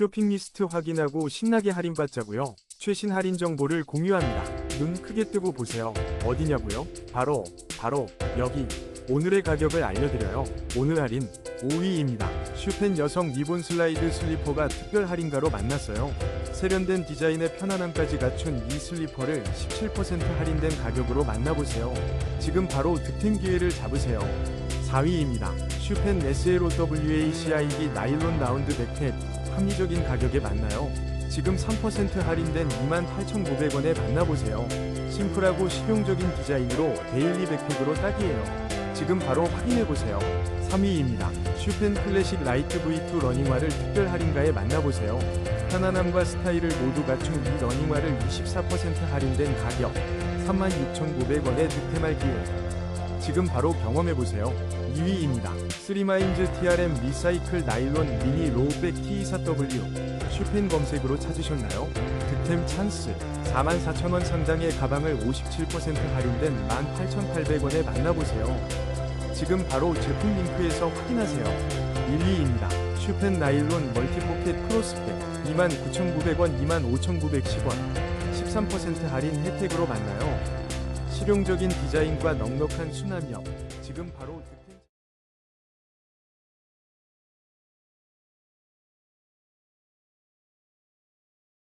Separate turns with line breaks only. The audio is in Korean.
쇼핑 리스트 확인하고 신나게 할인받자고요. 최신 할인 정보를 공유합니다. 눈 크게 뜨고 보세요. 어디냐고요? 바로 바로 여기. 오늘의 가격을 알려드려요. 오늘 할인 5위입니다. 슈펜 여성 리본 슬라이드 슬리퍼가 특별 할인가로 만났어요. 세련된 디자인의 편안함까지 갖춘 이 슬리퍼를 17% 할인된 가격으로 만나보세요. 지금 바로 득템 기회를 잡으세요. 4위입니다. 슈펜 SLOWACID 나일론 라운드 백팩 합리적인 가격에 만나요. 지금 3% 할인된 28,900원에 만나보세요. 심플하고 실용적인 디자인으로 데일리 백팩으로 딱이에요. 지금 바로 확인해보세요. 3위입니다. 슈펜 클래식 라이트 V2 러닝화를 특별 할인가에 만나보세요. 편안함과 스타일을 모두 갖춘 이 러닝화를 24% 할인된 가격 36,900원에 득템할 기회. 지금 바로 경험해보세요. 2위입니다. 3마인즈 TRM 리사이클 나일론 미니 로우백 T24W 슈펜 검색으로 찾으셨나요? 득템 찬스 44,000원 상당의 가방을 57% 할인된 18,800원에 만나보세요. 지금 바로 제품 링크에서 확인하세요. 1위입니다. 슈펜 나일론 멀티포켓 크로스백 29,900원 25,910원 13% 할인 혜택으로 만나요. 실용적인 디자인과 넉넉한 수납력. 지금 바로